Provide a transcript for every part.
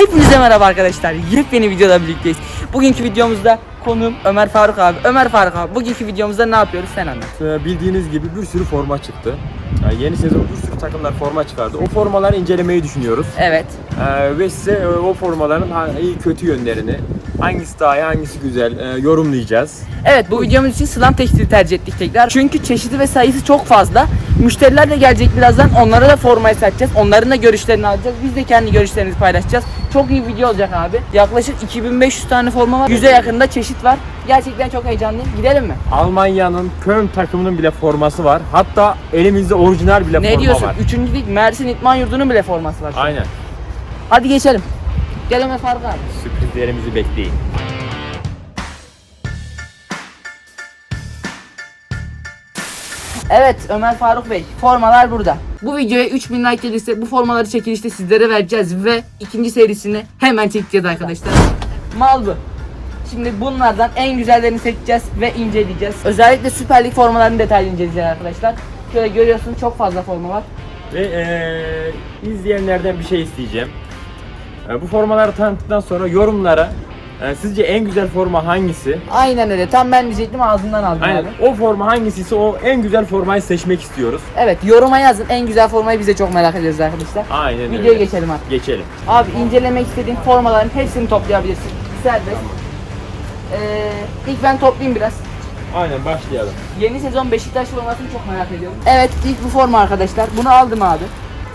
Hepinize merhaba arkadaşlar. Yepyeni videoda birlikteyiz. Bugünkü videomuzda konuğum Ömer Faruk abi. Ömer Faruk abi bugünkü videomuzda ne yapıyoruz sen anlat. Ee, Bildiğiniz gibi bir sürü forma çıktı. Yani yeni sezon bir sürü takımlar forma çıkardı. O formaları incelemeyi düşünüyoruz. Evet. Ee, ve size e, o formaların ha- iyi kötü yönlerini, hangisi daha iyi, hangisi güzel e, yorumlayacağız. Evet bu videomuz için Slam Tekstil'i tercih ettik tekrar. Çünkü çeşidi ve sayısı çok fazla. Müşteriler de gelecek birazdan. Onlara da formayı satacağız. Onların da görüşlerini alacağız. Biz de kendi görüşlerimizi paylaşacağız. Çok iyi video olacak abi. Yaklaşık 2500 tane forma var. 100'e yakında çeşit var. Gerçekten çok heyecanlıyım. Gidelim mi? Almanya'nın Köln takımının bile forması var. Hatta elimizde orijinal bile ne forma diyorsun? var. Üçüncü lig Mersin İtman Yurdu'nun bile forması var. Aynen. Hadi geçelim. Gel Ömer Faruk abi. Sürprizlerimizi bekleyin. Evet Ömer Faruk Bey formalar burada. Bu videoya 3000 like gelirse bu formaları çekilişte sizlere vereceğiz ve ikinci serisini hemen çekeceğiz arkadaşlar. Mal bu. Şimdi bunlardan en güzellerini seçeceğiz ve inceleyeceğiz. Özellikle Süper Lig formalarını detaylı inceleyeceğiz arkadaşlar. Şöyle görüyorsunuz çok fazla forma var. Ve e, izleyenlerden bir şey isteyeceğim. E, bu formaları tanıttıktan sonra yorumlara e, sizce en güzel forma hangisi? Aynen öyle. Tam ben diyecektim ağzından aldım Aynen. abi. O forma hangisiyse o en güzel formayı seçmek istiyoruz. Evet yoruma yazın. En güzel formayı biz de çok merak ediyoruz arkadaşlar. Aynen Videoya öyle. geçelim artık. Geçelim. Abi incelemek istediğin formaların hepsini toplayabilirsin. Serbest. Ee, ilk ben toplayayım biraz. Aynen başlayalım. Yeni sezon Beşiktaş formasını çok merak ediyorum. Evet ilk bu forma arkadaşlar. Bunu aldım abi.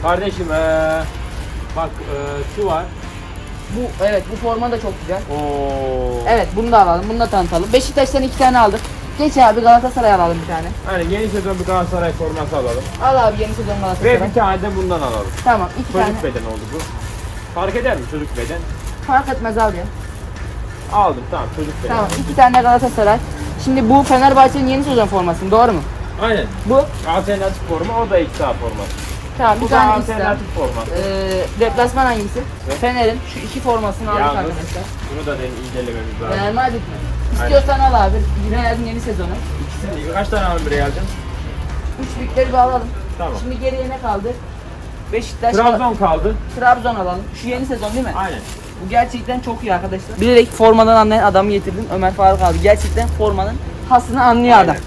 Kardeşim eee bak eee, şu var. Bu evet bu forma da çok güzel. Oo. Evet bunu da alalım. Bunu da tanıtalım. Beşiktaş'tan iki tane aldık. Geç abi Galatasaray alalım bir tane. Hani yeni sezon bir Galatasaray forması alalım. Al abi yeni sezon Galatasaray. Ve bir tane de bundan alalım. Tamam iki tane. Çocuk beden oldu bu. Fark eder mi çocuk beden? Fark etmez abi. Aldım tamam çocuk beden. Tamam iki tane Galatasaray. Şimdi bu Fenerbahçe'nin yeni sezon forması doğru mu? Aynen. Bu Alternatif forma o da XA forması. Tamam bir Bu da tane İslam. alternatif. Ee, deplasman hangisi? Evet. Fener'in şu iki formasını aldık Yalnız arkadaşlar. bunu da den- incelememiz lazım. Real Madrid mi? İstiyorsan al abi. Real'in yeni sezonu. İkisini kaç tane alın buraya alacağım? Üç büyükleri bir alalım. Tamam. Şimdi geriye ne kaldı? Beşiktaş, Trabzon kaldı. Trabzon alalım. Şu yeni sezon değil mi? Aynen. Bu gerçekten çok iyi arkadaşlar. Bilerek formadan anlayan adamı getirdim. Ömer Faruk abi. Gerçekten formanın hasını anlıyor Aynen. adam.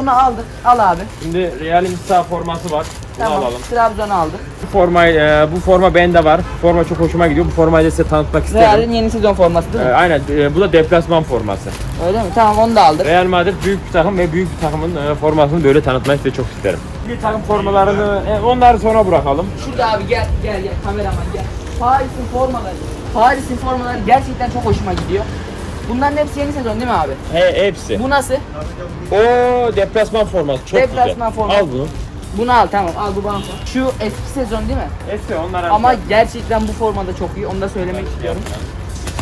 Bunu aldık. Al abi. Şimdi Real'in sağ forması var. Bunu Tamam. alalım. Trabzon'u aldık. Bu formayı, e, bu forma bende var. Forma çok hoşuma gidiyor. Bu formayı da size tanıtmak istedim. Real'in yeni sezon forması değil E, mi? aynen. e, bu da deplasman forması. Öyle mi? Tamam onu da aldık. Real Madrid büyük bir takım ve büyük bir takımın e, formasını böyle tanıtmayı size çok isterim. Bir takım formalarını e, onları sonra bırakalım. Şurada abi gel gel gel kameraman gel. Paris'in formaları. Paris'in formaları gerçekten çok hoşuma gidiyor. Bunların hepsi yeni sezon değil mi abi? He, hepsi. Bu nasıl? O deplasman forması çok Deplasman güzel. forması. Al bunu. Bunu al tamam al bu bana. Şu eski sezon değil mi? Eski onlar Ama gerçekten bu formada çok iyi. Onu da söylemek istiyorum.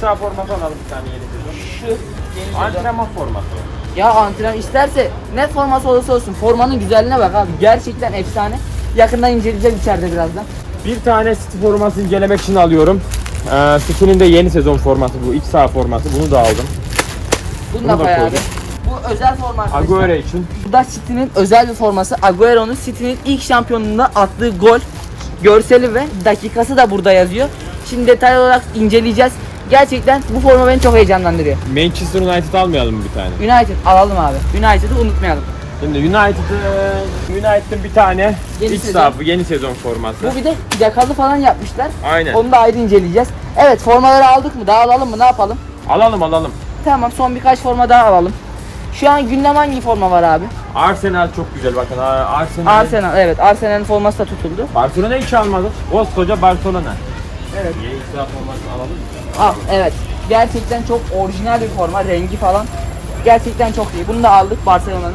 sağ forması alalım bir tane yeni sezon. Şu yeni sezon. Antrenman forması. Ya antrenman isterse ne forması olursa olsun formanın güzelliğine bak abi. Gerçekten efsane. Yakından inceleyeceğiz içeride birazdan. Bir tane City forması incelemek için alıyorum. Ee, City'nin de yeni sezon forması bu. iç saha forması. Bunu da aldım. Bunu, Bunu da da koy abi. koydum. Bu özel forma arkadaşlar. Agüero için. Bu da City'nin özel bir forması. Agüero'nun City'nin ilk şampiyonluğunda attığı gol görseli ve dakikası da burada yazıyor. Şimdi detaylı olarak inceleyeceğiz. Gerçekten bu forma beni çok heyecanlandırıyor. Manchester United almayalım mı bir tane? United alalım abi. United'ı unutmayalım. Şimdi United'ın United'ın bir tane Yeni iç sezon. saha yeni sezon forması. Bu bir de yakalı falan yapmışlar. Aynen. Onu da ayrı inceleyeceğiz. Evet formaları aldık mı? Daha alalım mı? Ne yapalım? Alalım alalım. Tamam son birkaç forma daha alalım. Şu an gündem hangi forma var abi? Arsenal çok güzel bakın. Arsenal. Arsenal evet Arsenal'in forması da tutuldu. Barcelona hiç almadık. Koskoca Barcelona. Evet. Yeni formasını alalım mı? Al evet. Gerçekten çok orijinal bir forma. Rengi falan. Gerçekten çok iyi. Bunu da aldık Barcelona'nın.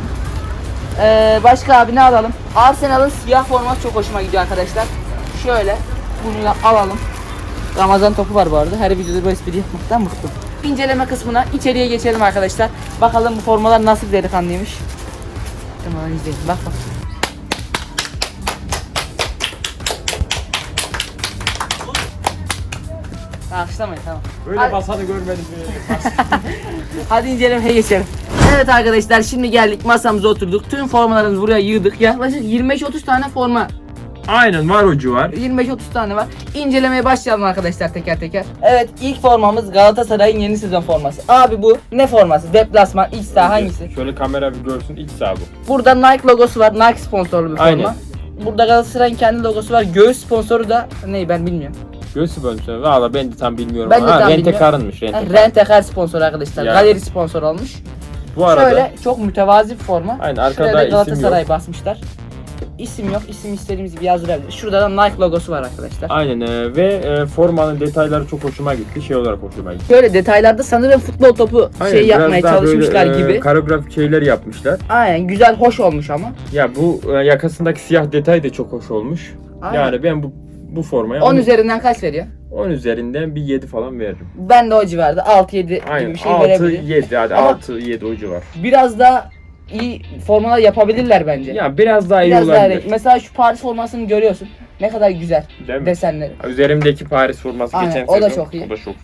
Ee, başka abi ne alalım? Arsenal'ın siyah forması çok hoşuma gidiyor arkadaşlar. Şöyle bunu da alalım. Ramazan topu var bu arada. Her videoda bu espri yapmaktan bıktım. İnceleme kısmına içeriye geçelim arkadaşlar. Bakalım bu formalar nasıl bir delikanlıymış. Tamam izleyelim. Bak bak. Alkışlamayın tamam. Böyle Hadi- basanı görmedim. Hadi incelemeye geçelim. Evet arkadaşlar şimdi geldik masamıza oturduk. Tüm formalarımızı buraya yığdık. Yaklaşık 25-30 tane forma Aynen var ucu var. 25-30 tane var. İncelemeye başlayalım arkadaşlar teker teker. Evet ilk formamız Galatasaray'ın yeni sezon forması. Abi bu ne forması? Deplasman, iç saha hangisi? Şöyle kamera bir görsün iç sağ bu. Burada Nike logosu var. Nike sponsorlu bir forma. Aynen. Burada Galatasaray'ın kendi logosu var. Göğüs sponsoru da ne ben bilmiyorum. Göğsü bölmüşler. Valla ben de tam bilmiyorum. Ben de ha, tam Rente bilmiyorum. karınmış Ha, rente. Rentekar sponsor arkadaşlar. Ya. Galeri sponsor olmuş. Bu arada Şöyle çok mütevazi bir forma. Aynen, arkada da isim Galatasaray yok. basmışlar. İsim yok. İsim istediğimiz gibi yazdırabiliriz. Şurada da Nike logosu var arkadaşlar. aynen e, ve e, formanın detayları çok hoşuma gitti. Şey olarak hoşuma gitti. Böyle detaylarda sanırım futbol topu Aynen, şey yapmaya çalışmışlar böyle, e, gibi. Koreografik şeyler yapmışlar. Aynen güzel hoş olmuş ama. Ya bu e, yakasındaki siyah detay da çok hoş olmuş. Aynen. Yani ben bu bu formaya 10 10, üzerinden kaç veriyor? 10 üzerinden bir 7 falan veririm. Ben de o civarda 6-7 gibi Aynen bir şey 6 verebilirim. 7 hadi Ama- 6 7 o civar. Biraz daha iyi formalar yapabilirler bence. Ya biraz daha iyi Biraz daha olabilir. Mesela şu Paris formasını görüyorsun. Ne kadar güzel Değil mi? desenleri. Üzerimdeki Paris forması Aynen, geçen o da sezon. çok iyi. O da çok.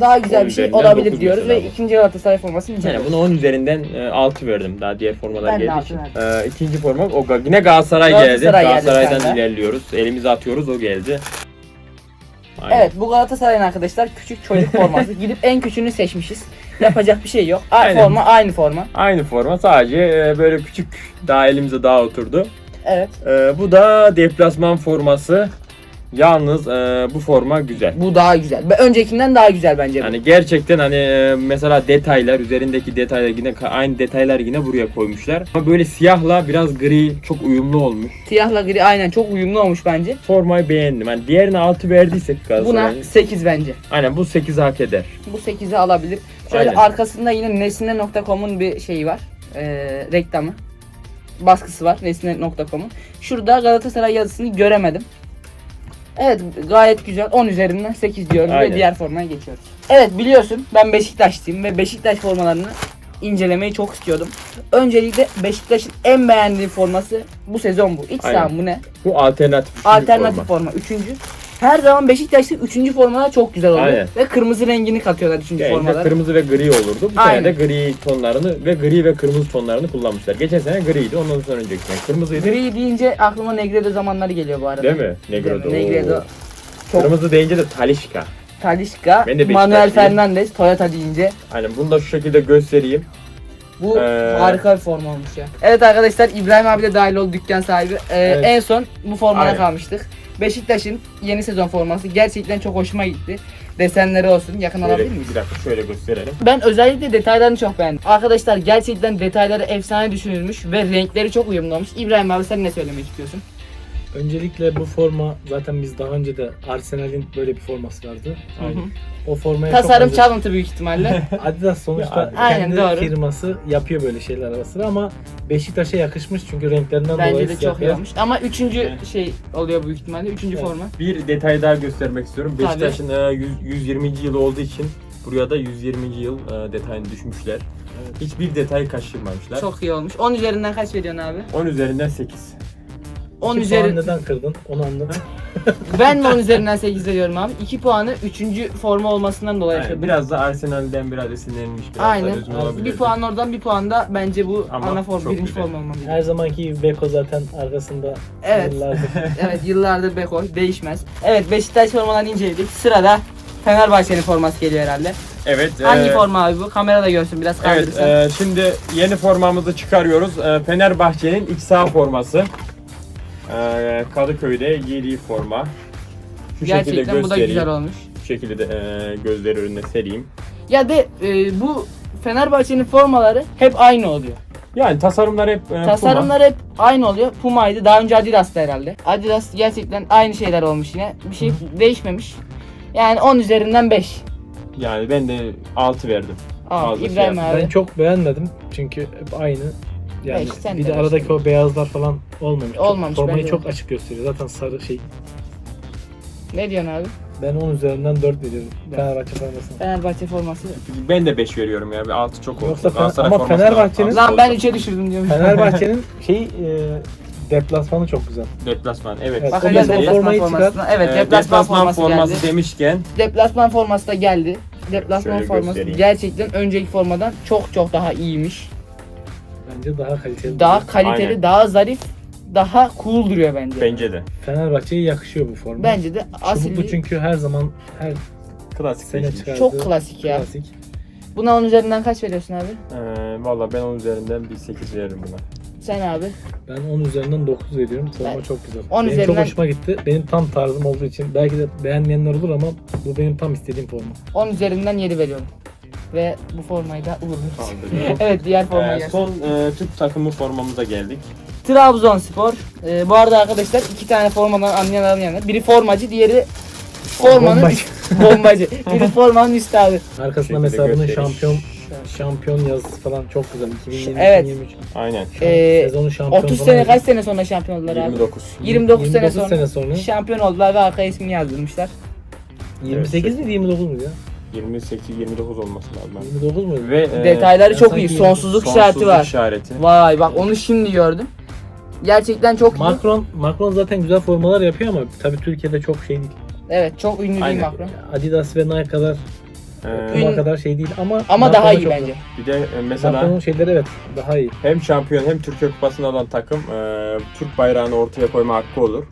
Daha güzel On bir şey üzerinden olabilir dokuz diyoruz ve mesela bu. ikinci Galatasaray formasını Yani bunu 10 üzerinden e, 6 verdim. Daha diğer formalar Ben de geldiği altı için. E, ikinci forma o Ga- yine Galatasaray, Galatasaray geldi. geldi Galatasaray'dan senden. ilerliyoruz. Elimizi atıyoruz o geldi. Aynen. Evet bu Galatasaray'ın arkadaşlar küçük çocuk forması. Gidip en küçüğünü seçmişiz. Yapacak bir şey yok. Aynı Aynen. forma aynı forma. Aynı forma sadece e, böyle küçük daha elimize daha oturdu. Evet. E, bu da deplasman forması. Yalnız e, bu forma güzel. Bu daha güzel. Ve Öncekinden daha güzel bence bu. Yani gerçekten hani e, mesela detaylar üzerindeki detaylar yine aynı detaylar yine buraya koymuşlar. Ama böyle siyahla biraz gri çok uyumlu olmuş. Siyahla gri aynen çok uyumlu olmuş bence. Formayı beğendim. Hani diğerine 6 verdiysek Buna Galatasaray'ın. 8 bence. Aynen bu 8 hak eder. Bu 8'i alabilir. Şöyle Aynen. arkasında yine nesne.com'un bir şeyi var. Ee, reklamı. Baskısı var nesne.com'un. Şurada Galatasaray yazısını göremedim. Evet gayet güzel. 10 üzerinden 8 diyoruz Aynen. ve diğer formaya geçiyoruz. Evet biliyorsun ben Beşiktaşlıyım ve Beşiktaş formalarını incelemeyi çok istiyordum. Öncelikle Beşiktaş'ın en beğendiğim forması bu sezon bu. İç Aynen. saha bu ne? Bu alternatif. Alternatif forma. forma. Üçüncü. Her zaman Beşiktaş'ta üçüncü formalar çok güzel oluyor. Aynen. Ve kırmızı rengini katıyorlar üçüncü Yani formalara. kırmızı ve gri olurdu. Bu Aynen. sene de gri tonlarını ve gri ve kırmızı tonlarını kullanmışlar. Geçen sene griydi. Ondan sonra önceki sene kırmızıydı. Gri deyince aklıma Negredo zamanları geliyor bu arada. Değil mi? Negredo. Negredo. Oo. Çok Kırmızı deyince de Talişka. Talişka, Manuel. Fernandez, Toyota deyince. Aynen bunu da şu şekilde göstereyim. Bu Ee, harika bir forma olmuş ya. Evet arkadaşlar İbrahim abi de dahil oldu dükkan sahibi. Ee, Evet. En son bu formada kalmıştık. Beşiktaş'ın yeni sezon forması gerçekten çok hoşuma gitti. Desenleri olsun. Yakın alabilir miyiz? bir dakika şöyle gösterelim. Ben özellikle detaylarını çok beğendim. Arkadaşlar gerçekten detayları efsane düşünülmüş ve renkleri çok uyumlu olmuş. İbrahim abi sen ne söylemek istiyorsun? Öncelikle bu forma zaten biz daha önce de Arsenal'in böyle bir forması vardı. Aynen. O formaya Tasarım çok çalıntı büyük ihtimalle. Adidas sonuçta Aynen, kendi doğru. firması yapıyor böyle şeyler ara sıra ama Beşiktaş'a yakışmış çünkü renklerinden Bence dolayı de siyah çok iyi beyaz. olmuş. Ama üçüncü Evet. şey oluyor büyük ihtimalle. Üçüncü Evet. forma. Bir detay daha göstermek istiyorum. Tabii. Beşiktaş'ın e, 100 120. yılı olduğu için buraya da 120. yıl e, detayını düşmüşler. Evet. Hiçbir detayı kaçırmamışlar. Çok iyi olmuş. 10 üzerinden kaç veriyorsun abi? 10 üzerinden 8. 10 İki üzeri... puan neden kırdın onu anladım. Ben de 10 üzerinden 8 veriyorum abi. 2 puanı 3. forma olmasından dolayı kırdım. biraz da Arsenal'den biraz esinlenmiş. Biraz Aynen. Bir puan oradan bir puan da bence bu Ama ana form, birinci güzel. forma olmalıydı. Her zamanki gibi Beko zaten arkasında Evet. yıllardır. evet yıllardır Beko değişmez. Evet Beşiktaş formalarını inceledik. Sırada Fenerbahçe'nin forması geliyor herhalde. Evet. Hangi e, forma abi bu? Kamera da görsün biraz Evet, kaldırırsan. e, şimdi yeni formamızı çıkarıyoruz. E, Fenerbahçe'nin iç saha forması. E, Kadıköy'de giydiği forma. Şu şekilde Gerçekten bu da göstereyim. güzel olmuş. Şu şekilde de e, gözleri önüne sereyim. Ya de e, bu Fenerbahçe'nin formaları hep aynı oluyor. Yani tasarımlar hep e, Puma. Tasarımlar hep aynı oluyor. Puma'ydı. Daha önce Adidas'tı herhalde. Adidas gerçekten aynı şeyler olmuş yine. Bir şey değişmemiş. Yani 10 üzerinden 5. Yani ben de 6 verdim. Aa, Fazla İbrahim şey abi. Ben çok beğenmedim çünkü hep aynı. Yani sen bir de de aradaki o beyazlar falan olmamış. Çok- Olmamış, Formayı bence de. çok açık gösteriyor. Zaten sarı şey. Ne diyorsun abi? Ben 10 üzerinden 4 veriyorum. Fenerbahçe formasına. Fenerbahçe forması. Ben de 5 veriyorum ya. Bir 6 çok oldu. Yoksa Fener- Galatasaray ama formasına Fenerbahçe'nin- Lan ben oldu. 3'e düşürdüm diyorum. Fenerbahçe'nin şey e, deplasmanı çok güzel. Deplasman. Evet. Evet, Bakacağız o deplasman formayı formasına. Evet E, deplasman, forması forması geldi. demişken Deplasman forması da geldi. Deplasman Şöyle forması göstereyim. gerçekten önceki formadan çok çok daha iyiymiş. Bence daha kaliteli. Daha kaliteli, Aynen. daha zarif. daha cool duruyor bence. Bence de. Fenerbahçe'ye yakışıyor bu forma. Bence de Çubuklu asil çünkü her zaman her Klasik sene seçim. çıkardığı çok klasik ya. klasik. Buna 10 üzerinden kaç veriyorsun abi? Ee, Valla ben onun üzerinden bir 8 veririm buna. Sen abi. Ben 10 üzerinden 9 veriyorum. Forma Ben- çok güzel. 10 benim üzerinden- çok hoşuma gitti. Benim tam tarzım olduğu için belki de beğenmeyenler olur ama bu benim tam istediğim forma. 10 üzerinden 7 veriyorum. Ve bu formayı da uğurluyoruz. Kaldırıyorum. evet diğer formaya Ee, gelsin. son e, Türk takımı formamıza geldik. Trabzonspor. Ee, bu arada arkadaşlar iki tane formadan anlayan anlayanlar. Biri formacı, diğeri formanın Bombacı. bombacı. Biri formanın üstadı. Arkasında şekilde mesela bunun gösteriş. şampiyon şampiyon yazısı falan çok güzel. 2022 Evet. 2023 Aynen. Ee, sezonu şampiyon 30 falan sene kaç sene sonra şampiyon oldular abi? 29. 29 sene 29 sonra, sene sonra. şampiyon oldular ve arkaya ismini yazdırmışlar. 28 mi 29 muydu ya? 28 29 olması lazım. 29 muydu? Ve e, Detayları çok sanki iyi. Sonsuzluk sonsuzluk işareti var. işareti. Vay bak onu şimdi gördüm. Gerçekten çok iyi. Macron Macron zaten güzel formalar yapıyor ama tabii Türkiye'de çok şey değil. Evet çok ünlü değil Aynen. Macron. Adidas ve Nike kadar Ee, Puma Ün- kadar şey değil ama Ama daha iyi çok bence. bir de e, mesela Macron'un şeyleri evet daha iyi. hem şampiyon hem Türkiye Kupası'nı alan takım e, Türk bayrağını ortaya koyma hakkı olur.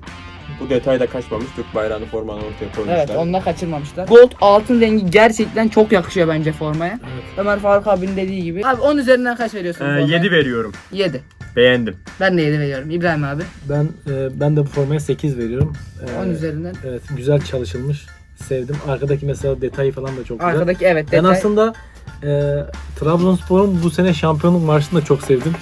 Bu detay da kaçmamış. Türk bayrağını formanı ortaya koymuşlar. Evet onu da kaçırmamışlar. Gold altın rengi gerçekten çok yakışıyor bence formaya. Evet. Ömer Faruk abinin dediği gibi. Abi 10 üzerinden kaç veriyorsun? Ee, 7 veriyorum. 7. Beğendim. Ben de 7 veriyorum. İbrahim abi. Ben e, ben de bu formaya 8 veriyorum. E, 10 üzerinden. Evet güzel çalışılmış. Sevdim. Arkadaki mesela detayı falan da çok güzel. Arkadaki evet Ben detay. aslında e, Trabzonspor'un bu sene şampiyonluk marşını da çok sevdim.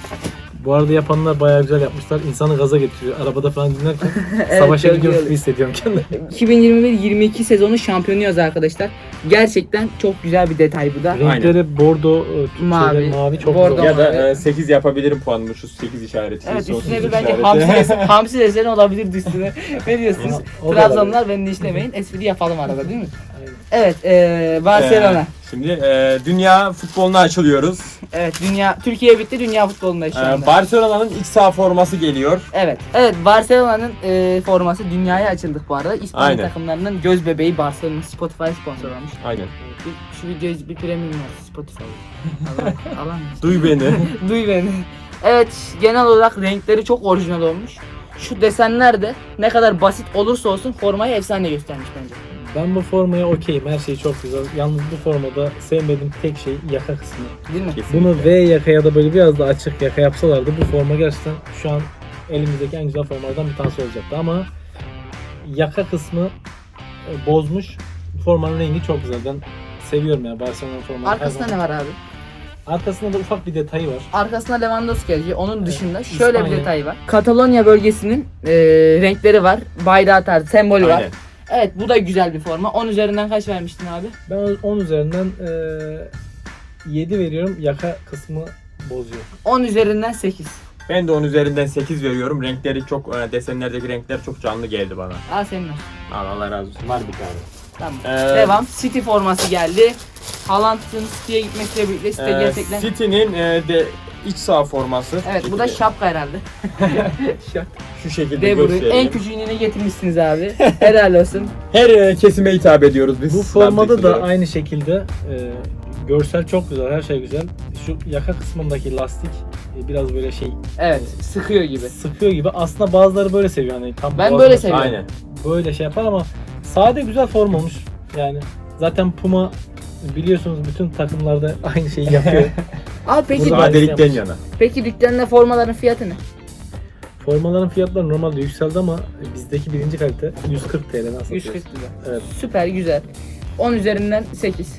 Bu arada yapanlar bayağı güzel yapmışlar. İnsanı gaza getiriyor. Arabada falan dinlerken Evet, savaşa iyi gibi hissediyorum kendimi. 2021-22 sezonu şampiyonuyuz arkadaşlar. Gerçekten çok güzel bir detay bu da. Renkleri bordo, e, Mavi, mavi, mavi çok bordo. güzel. Ya da e, 8 yapabilirim puanımı şu 8 işareti. Evet üstüne bir bence hamsi hamsi deseni olabilir üstüne. ne diyorsunuz? Trabzonlar beni işlemeyin. Espri yapalım arada değil mi? Evet ee, Barcelona. Ee, şimdi e, dünya futboluna açılıyoruz. Evet dünya Türkiye bitti dünya futbolunda şu Ee. Barcelona'nın iç saha forması geliyor. Evet. Evet Barcelona'nın e, forması dünyaya açıldık bu arada. İspanya Aynen. takımlarının göz bebeği Barcelona Spotify sponsor olmuş. Aynen. Bir, şu videoyu bir premium var Spotify. Alan, alan mısın? Duy beni. Duy beni. Evet genel olarak renkleri çok orijinal olmuş. Şu desenler de ne kadar basit olursa olsun formayı efsane göstermiş bence. Ben bu formaya okeyim. Her şey çok güzel. Yalnız bu formada sevmediğim tek şey yaka kısmı. Değil mi? Kesinlikle. Bunu V yaka ya da böyle biraz daha açık yaka yapsalardı bu forma gerçekten şu an elimizdeki en güzel formalardan bir tanesi olacaktı ama yaka kısmı e, bozmuş. Formanın rengi çok güzel. Ben seviyorum ya Barcelona forması. her Arkasında ne var abi? Arkasında da ufak bir detayı var. Arkasında Lewandowski yazıyor. Onun Evet. dışında şöyle bir İspanya. detay var. Katalonya bölgesinin e, renkleri var. Bayrağı tarzı, sembolü var. Evet bu da güzel bir forma. 10 üzerinden kaç vermiştin abi? Ben 10 üzerinden e, 7 veriyorum. Yaka kısmı bozuyor. 10 üzerinden 8. Ben de onun üzerinden 8 veriyorum. Renkleri çok, e, desenlerdeki renkler çok canlı geldi bana. Al senin olsun. Al Allah razı olsun. Var bir tane. Tamam. Ee, Devam. City forması geldi. Haaland'ın City'ye gitmesiyle birlikte City Ee, gerçekten... City'nin e, de iç saha forması. Evet bu da Şekilde- şapka herhalde. şu şekilde De Bruyne. gösterelim. En küçüğünü getirmişsiniz abi. Helal olsun. Her e, kesime hitap ediyoruz biz. Bu formada da aynı şekilde e, görsel çok güzel, her şey güzel. Şu yaka kısmındaki lastik e, biraz böyle şey Evet sıkıyor gibi. sıkıyor gibi. Aslında bazıları böyle seviyor hani tam Ben boğazına böyle seviyorum. Aynen. Böyle şey yapar ama sade güzel form olmuş. Yani zaten Puma biliyorsunuz bütün takımlarda aynı şeyi yapıyor. Abi peki, Burada- Sadelikten yapmış. yana. peki dükkanında formaların fiyatı ne? Formaların fiyatları normalde yükseldi ama bizdeki birinci kalite 140 TL'den satıyoruz. 140 lira. Evet. Süper güzel. 10 üzerinden 8.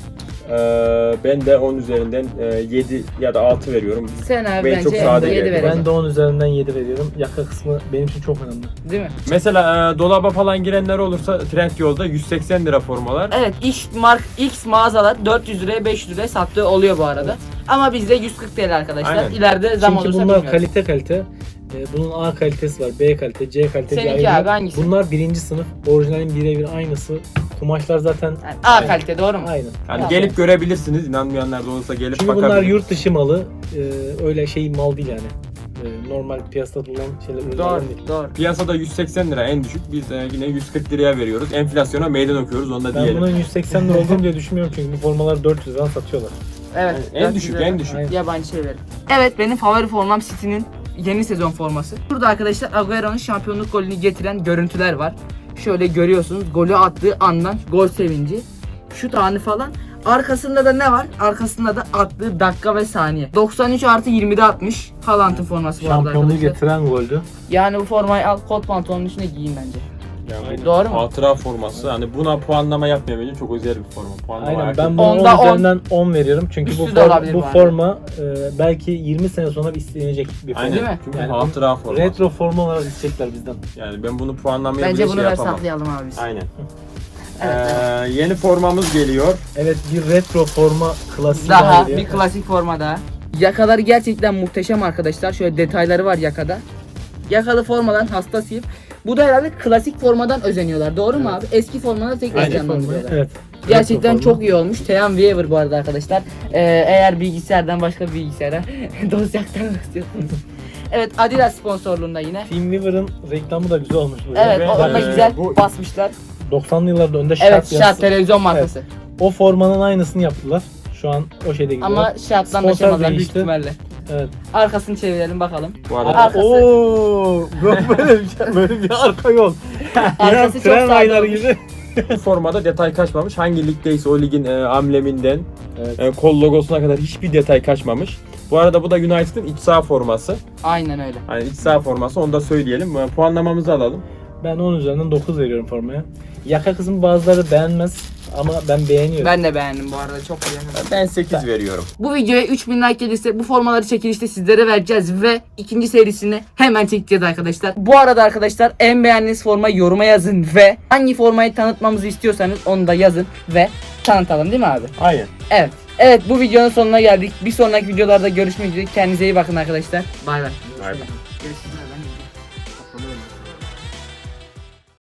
Ee, ben de 10 üzerinden e, 7 ya da 6 veriyorum. Sen abi Ben bence çok sade 7 geldi. Ben de 10 üzerinden 7 veriyorum. Yaka kısmı benim için çok önemli. Değil mi? Mesela e, dolaba falan girenler olursa Trendyol'da 180 lira formalar. Evet X mark X mağazalar 400 liraya 500 liraya sattığı oluyor bu arada. Ama bizde 140 TL arkadaşlar. Aynen. İleride zam Çünkü olursa bunlar bilmiyorum. kalite kalite. Ee, bunun A kalitesi var, B kalite, C kalite diye Seninki abi hangisi? Bunlar birinci sınıf. Orijinalin birebir aynısı. Kumaşlar zaten Yani A Aynen. kalite doğru mu? aynı. Yani Ya. gelip görebilirsiniz. İnanmayanlar da olursa gelip Çünkü bunlar bakabilir. yurt dışı malı. Ee, öyle şey mal değil yani. Ee, normal piyasada bulunan şeyler ürünler Doğru, değil. doğru. Piyasada 180 lira en düşük. Biz e, yine 140 liraya veriyoruz. Enflasyona meydan okuyoruz onu da Ben diyelim. bunun 180 lira olduğunu diye düşünmüyorum çünkü bu formalar 400 liradan satıyorlar. Evet. En 400 düşük lira. en düşük. Aynen. Yabancı şeyler. Evet benim favori formam City'nin yeni sezon forması. Burada arkadaşlar Agüero'nun şampiyonluk golünü getiren görüntüler var. Şöyle görüyorsunuz golü attığı andan gol sevinci. Şut anı falan. Arkasında da ne var? Arkasında da attığı dakika ve saniye. 93 artı 20'de atmış. Haaland'ın forması bu arada Şampiyonluğu arkadaşlar. getiren goldü. Yani bu formayı al kot pantolonun üstüne giyin bence. Yani bu Doğru mu? Hatıra forması. Hani buna puanlama yapmıyor bence çok özel bir forma. Puanlama Aynen ben buna 10 Onda on. üzerinden 10 veriyorum. Çünkü bu, Üstü de olabilir bu bu arada. forma e, belki 20 sene sonra istenecek bir forma. Aynen. Değil mi? Çünkü Yani hatıra forması. Retro forma olarak isteyecekler bizden. Yani ben bunu puanlamaya Bence bile bunu şey yapamam. abi biz. Aynen. Evet. Ee, yeni formamız geliyor. Evet bir retro forma klasiği Daha bir klasik forma daha. Yakaları gerçekten muhteşem arkadaşlar. Şöyle detayları var yakada. Yakalı formadan hastasıyım. Bu da herhalde klasik formadan özeniyorlar. Doğru mu abi? Eski formadan tekrar Aynen. canlandırıyorlar. Evet. Gerçekten Retro çok iyi olmuş. Teyan Weaver bu arada arkadaşlar. Ee, eğer bilgisayardan başka bir bilgisayara dosya aktarmak istiyorsanız. Evet Adidas sponsorluğunda yine. Team Weaver'ın reklamı da güzel olmuş. Böyle. Evet Ve, o onda e, güzel bu- basmışlar. 90'lı yıllarda önde şart Evet yazısı. şart televizyon markası. O formanın aynısını yaptılar. Şu an o şeyde gidiyor. Ama şartla Sponsor anlaşamadılar büyük değişti. ihtimalle. Evet. Arkasını çevirelim bakalım. Bu arada Arkası- Oo, böyle bir şey, böyle bir arka yol. Arkası çok tren rayları gibi. bu formada detay kaçmamış. Hangi ligdeyse o ligin e, ambleminden Evet. e, kol logosuna kadar hiçbir detay kaçmamış. Bu arada bu da United'ın iç saha forması. Aynen öyle. Hani iç saha forması onu da söyleyelim. E, Puanlamamızı alalım. Ben 10 üzerinden 9 veriyorum formaya. Yaka kısmı bazıları beğenmez ama ben beğeniyorum. Ben de beğendim bu arada çok güzel. Ben 8 veriyorum. Bu videoya 3000 like gelirse bu formaları çekilişte sizlere vereceğiz ve ikinci serisini hemen çekeceğiz arkadaşlar. Bu arada arkadaşlar en beğendiğiniz formayı yoruma yazın ve hangi formayı tanıtmamızı istiyorsanız onu da yazın ve tanıtalım değil mi abi? Aynen. Evet. Evet bu videonun sonuna geldik. Bir sonraki videolarda görüşmek üzere. Kendinize iyi bakın arkadaşlar. Bay bay. Bay bay. Görüşürüz.